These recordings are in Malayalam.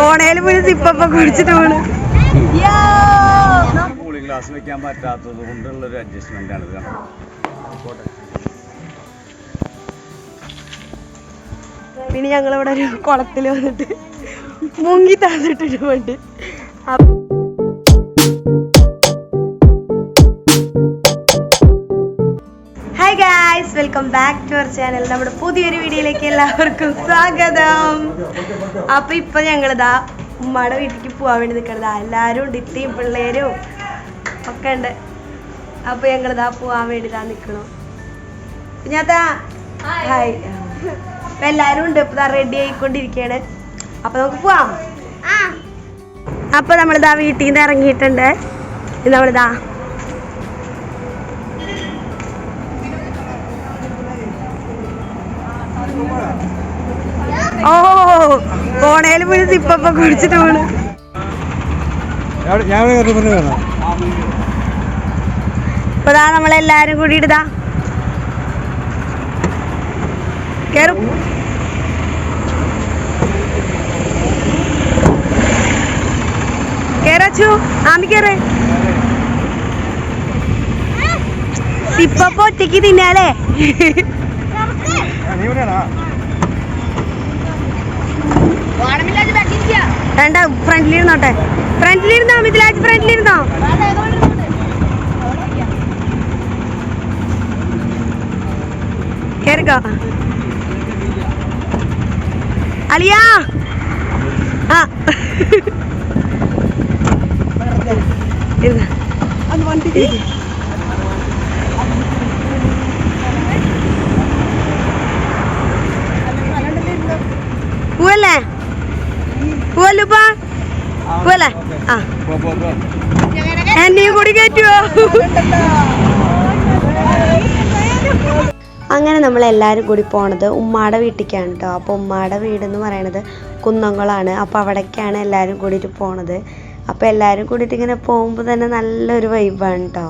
പോണേൽ പോയി സിപ്പപ്പ കുടിച്ചിട്ട് പോണ്. കൂളിംഗ് ഗ്ലാസ് വെക്കാൻ പറ്റാത്തത് കൊണ്ടുള്ള ഒരു അഡ്ജസ്റ്റ്മെന്റ് ആണ് ഇത് പിന്നെ ഞങ്ങൾ ഇവിടെ ഒരു കുളത്തിൽ വന്നിട്ട് മുങ്ങി താഴ്ന്നിട്ടിട്ടുണ്ട് അപ്പ- welcome back to our channel. നമ്മുടെ പുതിയൊരു വീഡിയോയിലേക്ക് എല്ലാവർക്കും സ്വാഗതം. അപ്പൊ ഇപ്പൊ ഞങ്ങളിതാ ഉമ്മയുടെ വീട്ടിലേക്ക് പോവാൻ വേണ്ടി നിൽക്കണതാ എല്ലാരും ഡിത്തിയും പിള്ളേരും ഒക്കെ ഉണ്ട്. അപ്പൊ ഞങ്ങളിതാ പോവാൻ വേണ്ടി ഇതാ നിൽക്കണം ഞാത്താ ഹായ് അപ്പൊ എല്ലാരും ഉണ്ട് ഇപ്പൊ റെഡി ആയിക്കൊണ്ടിരിക്കുകയാണ് അപ്പൊ നമുക്ക് പോവാം. അപ്പൊ നമ്മളിതാ വീട്ടിൽ നിന്ന് ഇറങ്ങിയിട്ടുണ്ട് നമ്മളിതാ ഓ പോയി കുടിച്ചിട്ട് പോണ്. നമ്മളെല്ലാരും കൂടിയിട്ട് ദാ. കേറും. കേറച്ചു ആമി കേറ്. സിപ്പപ്പ ഒറ്റയ്ക്ക് തിന്നാലേ. വേണ്ട ഫ്രണ്ടിലിരുന്നോട്ടെ. ഫ്രണ്ടിലിരുന്നോ മിഥിലാജ് ഫ്രണ്ടിലിരുന്നോ? കേറിക്കോ. അലിയ! ആ. പൂവല്ലേ? പോവല്ലുപ്പാ പോവല്ലേ? ആ. എന്നെയും കൂടി കയറ്റുവോ? അങ്ങനെ നമ്മൾ എല്ലാവരും കൂടി പോണത് ഉമ്മാടെ വീട്ടിലേക്കാണ് കേട്ടോ അപ്പോൾ ഉമ്മാടെ വീട് എന്ന് പറയണത് കുന്നംകുളമാണ് അപ്പോൾ അവിടേക്കാണ് എല്ലാവരും കൂടിയിട്ട് പോണത്. അപ്പോൾ എല്ലാവരും കൂടിയിട്ട് ഇങ്ങനെ പോകുമ്പോൾ തന്നെ നല്ലൊരു വൈബാണ് കേട്ടോ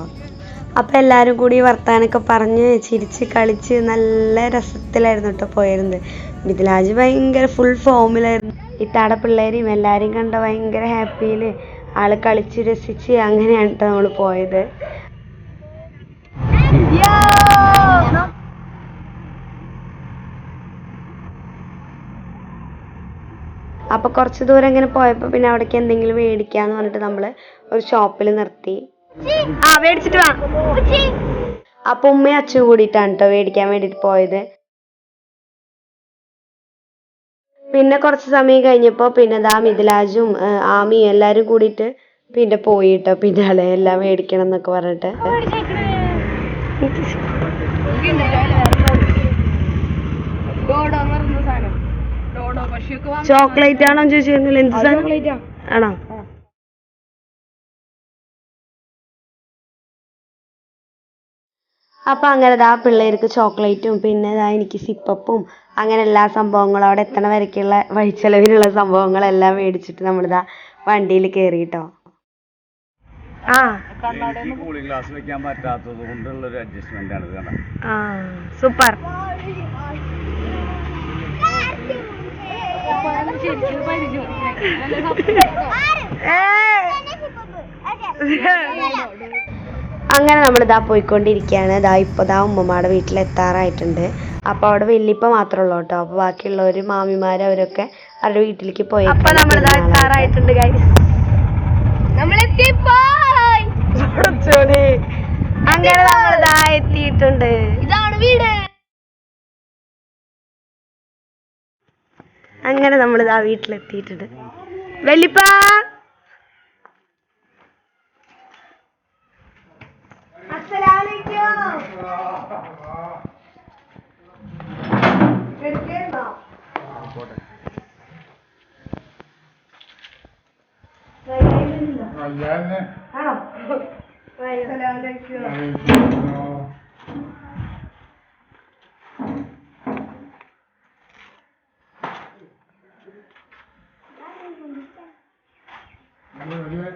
അപ്പോൾ എല്ലാവരും കൂടി വർത്താനൊക്കെ പറഞ്ഞ് ചിരിച്ച് കളിച്ച് നല്ല രസത്തിലായിരുന്നു കേട്ടോ പോയിരുന്നത്. മിഥിലാജ് ഭയങ്കര ഫുൾ ഫോമിലായിരുന്നു ഇത്താടെ പിള്ളേരെയും എല്ലാവരെയും കണ്ട ഭയങ്കര ഹാപ്പിയിൽ ആൾ കളിച്ച് രസിച്ച് അങ്ങനെയാണ് കേട്ടോ നമ്മൾ പോയത്. അപ്പൊ കുറച്ച് ദൂരം ഇങ്ങനെ പോയപ്പോ പിന്നെ അവിടേക്ക് എന്തെങ്കിലും മേടിക്കാന്ന് പറഞ്ഞിട്ട് നമ്മൾ ഒരു ഷോപ്പിൽ നിർത്തി. ആ മേടിച്ചിട്ട് വാ. അപ്പൊ ഉമ്മയും അച്ഛനും കൂടിയിട്ടാണ് കേട്ടോ മേടിക്കാൻ വേണ്ടിട്ട് പോയത്. പിന്നെ കുറച്ച് സമയം കഴിഞ്ഞപ്പോ പിന്നെ ദാ മിഥിലാജും ആമിയും എല്ലാരും കൂടിയിട്ട് പിന്നെ പോയിട്ടോ പിന്നാലെ എല്ലാം മേടിക്കണം എന്നൊക്കെ പറഞ്ഞിട്ട്. ചോക്ലേറ്റ് ആണോ ചോദിച്ചിരുന്നില്ല എന്ത് സാധനം? ആണോ? അപ്പൊ അങ്ങനെ ദാ പിള്ളേർക്ക് ചോക്ലേറ്റും പിന്നെ ദാ എനിക്ക് സിപ്പപ്പും അങ്ങനെ എല്ലാ സംഭവങ്ങളും അവിടെ എത്തണ വരയ്ക്കുള്ള വഴിച്ചെലവിനുള്ള സംഭവങ്ങളെല്ലാം മേടിച്ചിട്ട് നമ്മൾ ദാ വണ്ടിയിൽ കയറിട്ടോ ആ. എനിക്ക് കൂളിംഗ് ഗ്ലാസ് വെക്കാൻ പറ്റാത്തത് കൊണ്ടുള്ള ഒരു അഡ്ജസ്റ്റ്മെന്റ് ആണ് ഇത് ആ സൂപ്പർ അങ്ങനെ നമ്മൾ ഇതാ പോയിക്കൊണ്ടിരിക്കുകയാണ്. ഇതാ ഇപ്പോൾ ദാ ഉമ്മമാടെ വീട്ടിൽ എത്താറായിട്ടുണ്ട് അപ്പോൾ അവിടെ വല്യപ്പ മാത്രമേ ഉള്ളൂ കേട്ടോ. അപ്പോൾ ബാക്കിയുള്ളവർ മാമിമാർ അവരൊക്കെ അവരുടെ വീട്ടിലേക്ക് പോയി. അപ്പോൾ നമ്മൾ ഇതാ എത്താറായിട്ടുണ്ട് ഗൈസ് അങ്ങനെ നമ്മൾ ഇതാ എത്തിയിട്ടുണ്ട്. ഇതാണ് വീട്. അങ്ങനെ നമ്മൾ ഇതാ വീട്ടിലെത്തിയിട്ടുണ്ട്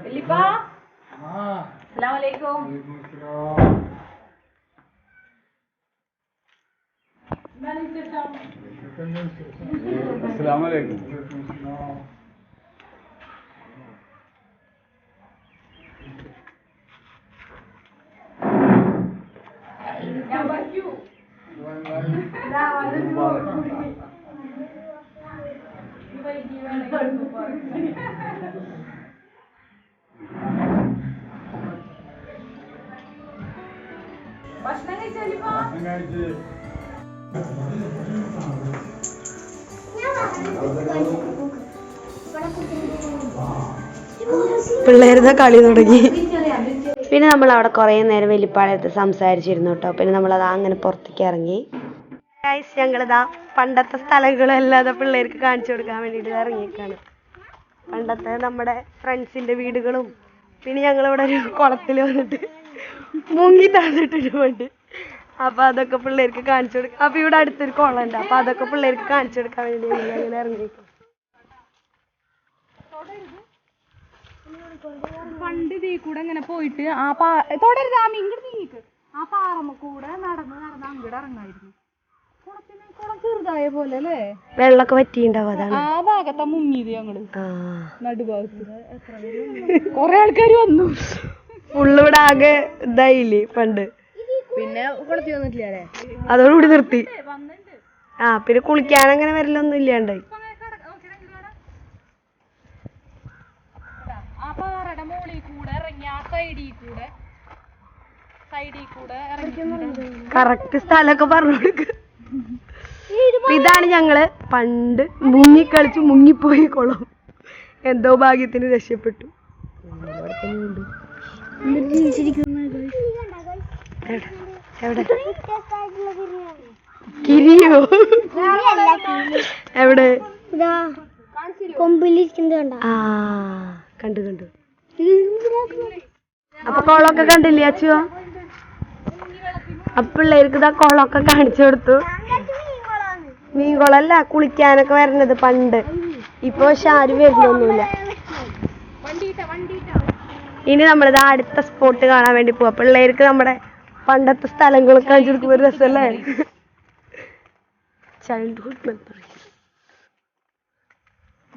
വല്യപ്പ السلام عليكم Başına ne geldi bak? Başına ne geldi? പിള്ളേരുടെ കളി തുടങ്ങി? പിന്നെ നമ്മൾ അവിടെ കുറേ നേരം വലിപ്പാളത്ത് സംസാരിച്ചിരുന്നു കേട്ടോ. പിന്നെ നമ്മളത് അങ്ങനെ പുറത്തേക്ക് ഇറങ്ങി. ഗൈസ് ഞങ്ങളിതാ പണ്ടത്തെ സ്ഥലങ്ങളല്ലാതെ പിള്ളേർക്ക് കാണിച്ചു കൊടുക്കാൻ വേണ്ടിയിട്ട് ഇറങ്ങിയേക്കാണ്. പണ്ടത്തെ നമ്മുടെ ഫ്രണ്ട്സിന്റെ വീടുകളും പിന്നെ ഞങ്ങളിവിടെ ഒരു കുളത്തിൽ വന്നിട്ട് മുങ്ങി താഴ്ന്നിട്ടുണ്ട് അപ്പൊ അതൊക്കെ പിള്ളേർക്ക് കാണിച്ചു കൊടുക്കാം അപ്പൊ ഇവിടെ അടുത്തൊരു കുളം ഉണ്ട്. അപ്പൊ അതൊക്കെ പിള്ളേർക്ക് കാണിച്ചു കൊടുക്കാൻ വേണ്ടി അങ്ങനെ ഇറങ്ങിയേക്കും പണ്ട് ഇതീ കൂടെ ഇങ്ങനെ പോയിട്ട് ആ പാ തുടരുത് ആ നീങ്ങിക്ക് ആ പാറമ്മ കൂടെ നടന്ന് നടന്ന് അങ്ങോട്ട് ഇറങ്ങായിരുന്നു. കുളത്തിന് കുളം ചെറുതായ പോലെ അല്ലേ? വെള്ളമൊക്കെ വറ്റിണ്ടാവും അതാണ്. ആ ഭാഗത്താ മുങ്ങിയത് ഞങ്ങൾ. നടുഭാഗത്ത്. കൊറേ ആൾക്കാർ വന്നു. ഫുള്ള് ഇവിടെ ആകെ ഇതായില്ലേ പണ്ട്? പിന്നെ കുളത്തി വന്നിട്ടില്ല അല്ലേ അതോടുകൂടി നിർത്തി. ആ പിന്നെ കുളിക്കാൻ അങ്ങനെ വരലൊന്നും ഇല്ലാണ്ടായി. ആ പാറയുടെ മുകളിൽ കൂടെ ഇറങ്ങി ആ സൈഡിൽ കൂടെ? സൈഡിൽ കൂടെ കറക്റ്റ് സ്ഥലൊക്കെ പറഞ്ഞു കൊടുക്ക്. ഇതാണ് ഞങ്ങൾ പണ്ട് മുങ്ങിക്കളിച്ച് മുങ്ങിപ്പോയി കുളം. എന്തോ ഭാഗ്യത്തിന് രക്ഷപ്പെട്ടു. എവിടെ? എവിടെ? കിരിയോ? എവിടെ? ആ കണ്ടു കണ്ടു. അപ്പൊ കോളൊക്കെ കണ്ടില്ലേ അച്ചുവോ? അപ്പൊ പിള്ളേർക്ക് ഇതാ കോളൊക്കെ കാണിച്ചു കൊടുത്തു. മീൻകുളമല്ല കുളിക്കാനൊക്കെ വരണത് പണ്ട്. ഇപ്പൊ പക്ഷെ ആരും വരുന്നൊന്നുമില്ല ഇനി നമ്മളിത് അടുത്ത സ്പോട്ട് കാണാൻ വേണ്ടി പോവാ. പിള്ളേർക്ക് നമ്മുടെ പണ്ടത്തെ സ്ഥലങ്ങളൊക്കെ കാണിച്ചു കൊടുക്കുമ്പോ ഒരു രസമല്ലേ ചൈൽഡ്ഹുഡ് മെമ്മറീസ്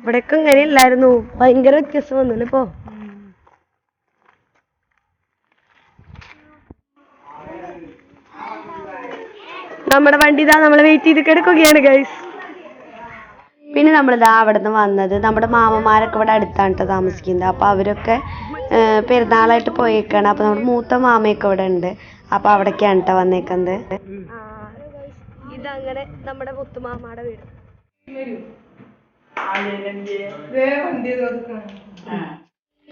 ഇവിടെയൊക്കെ ഇങ്ങനെയല്ലായിരുന്നു. ഭയങ്കര വ്യത്യാസം വന്നില്ല ഇപ്പോ? നമ്മുടെ വണ്ടി ഇതാ നമ്മളെ വെയിറ്റ് ചെയ്ത് കിടക്കുകയാണ് ഗൈസ് പിന്നെ നമ്മളിതാ അവിടെ നിന്ന് വന്നത്. നമ്മുടെ മാമന്മാരൊക്കെ ഇവിടെ അടുത്താണ് കേട്ടോ താമസിക്കുന്നത്. അപ്പൊ അവരൊക്കെ പെരുന്നാളായിട്ട് പോയേക്കാണ്. അപ്പൊ നമ്മുടെ മൂത്ത മാമയൊക്കെ ഇവിടെ ഉണ്ട്. അപ്പൊ അവിടേക്കാണ് കേട്ടോ വന്നേക്കുന്നത്. ഇതങ്ങനെ നമ്മുടെ മുത്തുമാമയുടെ വീട്.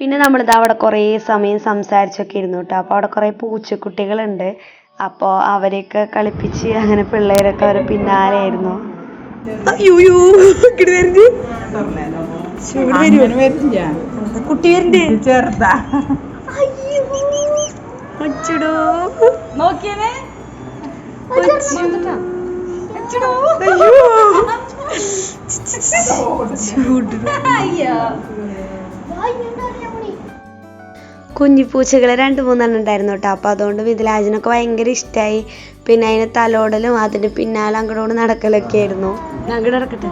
പിന്നെ നമ്മളിത് അവിടെ കുറേ സമയം സംസാരിച്ചൊക്കെ ഇരുന്നു കേട്ടോ അപ്പോൾ അവിടെ കുറേ പൂച്ചക്കുട്ടികളുണ്ട്. അപ്പോൾ അവരെയൊക്കെ കളിപ്പിച്ച് അങ്ങനെ പിള്ളേരൊക്കെ അവരെ പിന്നാലെ ആയിരുന്നു. കുട്ടി വരുന്നുണ്ട് ചെറുതാ. അച്ചടോ നോക്കിയേ കുഞ്ഞി പൂച്ചകൾ രണ്ട് മൂന്നെണ്ണം ഉണ്ടായിരുന്നു കേട്ടോ. അപ്പോൾ അതുകൊണ്ട് മിഥിലാജിനൊക്കെ ഭയങ്കര ഇഷ്ടമായി പിന്നെ അതിന് തലോടലും അതിന് പിന്നാലെ അങ്ങോട്ട് നടക്കലൊക്കെ ആയിരുന്നു. അങ്ങോട്ട് നടക്കട്ടെ.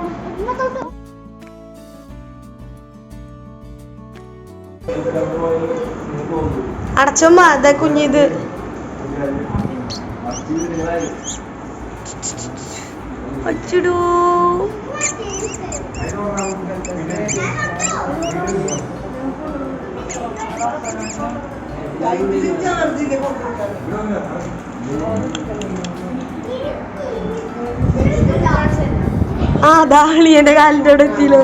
അടച്ചോമ്മ അതെ കുഞ്ഞിത് അച്ചടോ. ആ ദാളിയന്റെ കാലിന്റെ അവിടെ എത്തിയില്ലോ.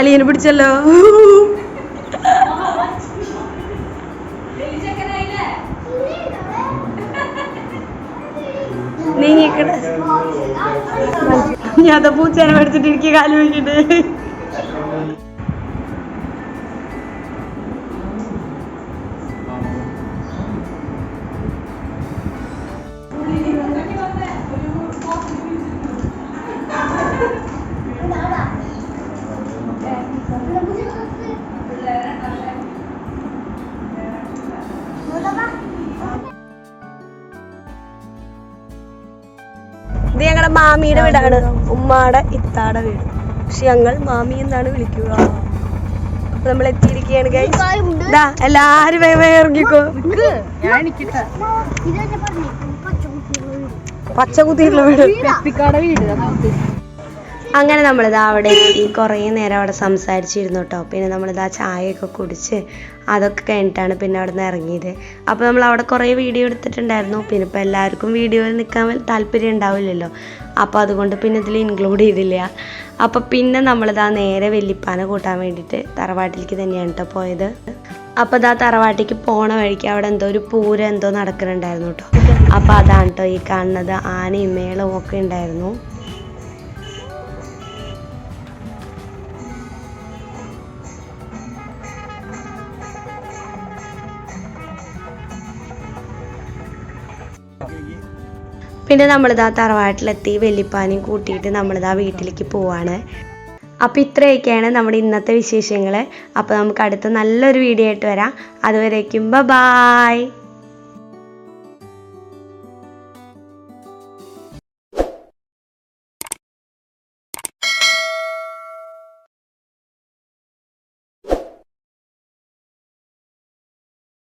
അളിയനെ പിടിച്ചല്ലോ. നീങ്ങിക്കട ഞാൻ പൂച്ചേനെ പഠിച്ചിട്ട് എനിക്ക് കാലു വയ്ക്കട്ടെ ഇത് ഞങ്ങളുടെ മാമിയുടെ വീടാണ്. ഉമ്മാടെ ഇത്താടെ വീട്. പക്ഷെ ഞങ്ങൾ മാമി എന്നാണ് വിളിക്കുക. അപ്പൊ നമ്മൾ എത്തിയിരിക്കുകയാണ് ഗൈസ് എല്ലാരും ഇറങ്ങിക്കോ പച്ച കുത്തിയിട്ടുള്ള വീട്. വീട്. അങ്ങനെ നമ്മളിതാ അവിടെ എത്തി. കുറേ നേരം അവിടെ സംസാരിച്ചിരുന്നു കേട്ടോ പിന്നെ നമ്മളിതാ ചായയൊക്കെ കുടിച്ച് അതൊക്കെ കഴിഞ്ഞിട്ടാണ് പിന്നെ അവിടെ നിന്ന് ഇറങ്ങിയത്. അപ്പോൾ നമ്മൾ അവിടെ കുറേ വീഡിയോ എടുത്തിട്ടുണ്ടായിരുന്നു. പിന്നെ ഇപ്പോൾ എല്ലാവർക്കും വീഡിയോയിൽ നിൽക്കാൻ താല്പര്യം ഉണ്ടാവില്ലല്ലോ. അപ്പോൾ അതുകൊണ്ട് പിന്നെ ഇതിൽ ഇൻക്ലൂഡ് ചെയ്തില്ല. അപ്പോൾ പിന്നെ നമ്മളിതാ നേരെ വെല്ലിപ്പാനെ കൂട്ടാൻ വേണ്ടിയിട്ട് തറവാട്ടിലേക്ക് തന്നെയാണ് കേട്ടോ പോയത്. അപ്പോൾ ഇതാ തറവാട്ടിക്ക് പോണ വഴിക്ക് അവിടെ എന്തോ ഒരു പൂരം എന്തോ നടക്കുന്നുണ്ടായിരുന്നു കേട്ടോ അപ്പോൾ അതാണ് കേട്ടോ ഈ കാണുന്നത്. ആനയും മേളവും ഒക്കെ ഉണ്ടായിരുന്നു. പിന്നെ നമ്മളിതാ തറവാട്ടിലെത്തി വെല്ലിപ്പാനെയും കൂട്ടിയിട്ട് നമ്മളിതാ വീട്ടിലേക്ക് പോവാണ്. അപ്പോൾ ഇത്രയൊക്കെയാണ് നമ്മുടെ ഇന്നത്തെ വിശേഷങ്ങൾ അപ്പോൾ നമുക്ക് അടുത്ത നല്ലൊരു വീഡിയോ ആയിട്ട് വരാം. അതുവരേക്കും ബ ബായ്.